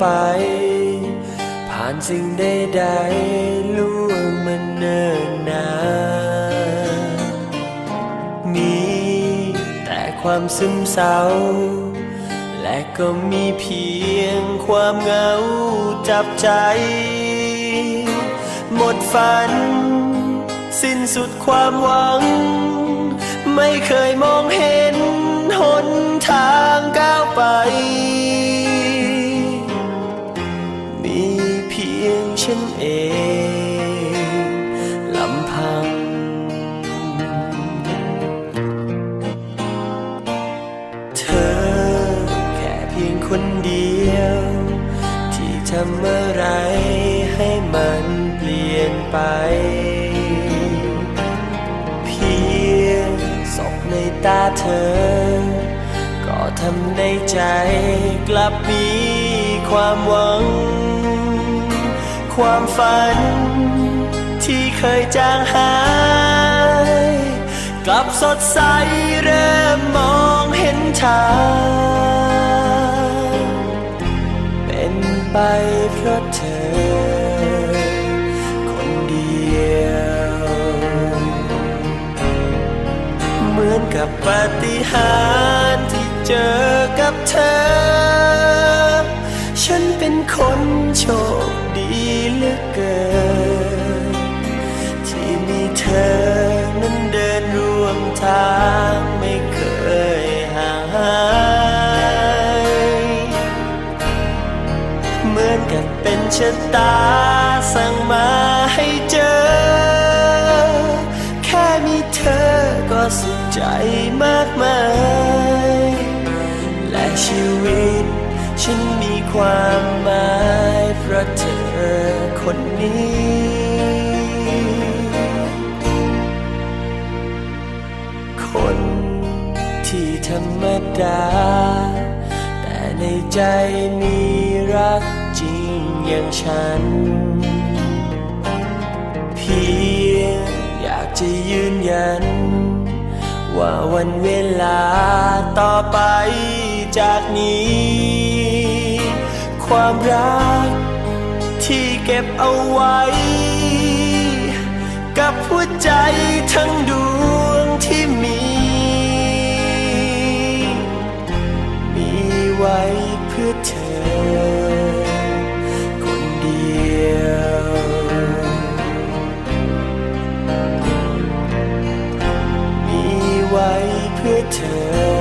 ไป ผ่านสิ่งใดๆล่วงมาเนิ่นนานมีแต่ความซึมเศร้า และก็มีเพียงความเหงาจับใจ หมดฝัน สิ้นสุดความหวัง ไม่เคยมองเห็นหนทางก้าวไป เองลำพัง เธอแค่เพียงคนเดียว ที่ทำอะไรให้มันเปลี่ยนไป เพียงศพในตาเธอ ก็ทำในใจกลับมีความหวัง ความฝัน ที่เคยจางหาย กลับสดใสเริ่มมองเห็นทาง เป็นไปเพราะเธอคนเดียวเหมือนกับปาฏิหาริย์ที่เจอกับเธอ ฉันเป็นคนโชค เหมือนกับเป็นชะตาสั่งมาให้เจอ แค่มีเธอก็สุขใจมากมาย และชีวิตฉันมีความหมายเพราะเธอคนนี้คนที่ธรรมดา แต่ในใจมีรัก อย่างฉัน เพียงอยากจะยืนยัน ว่าวันเวลาต่อไปจากนี้ ความรักที่เก็บเอาไว้ กับหัวใจทั้งดวง me tell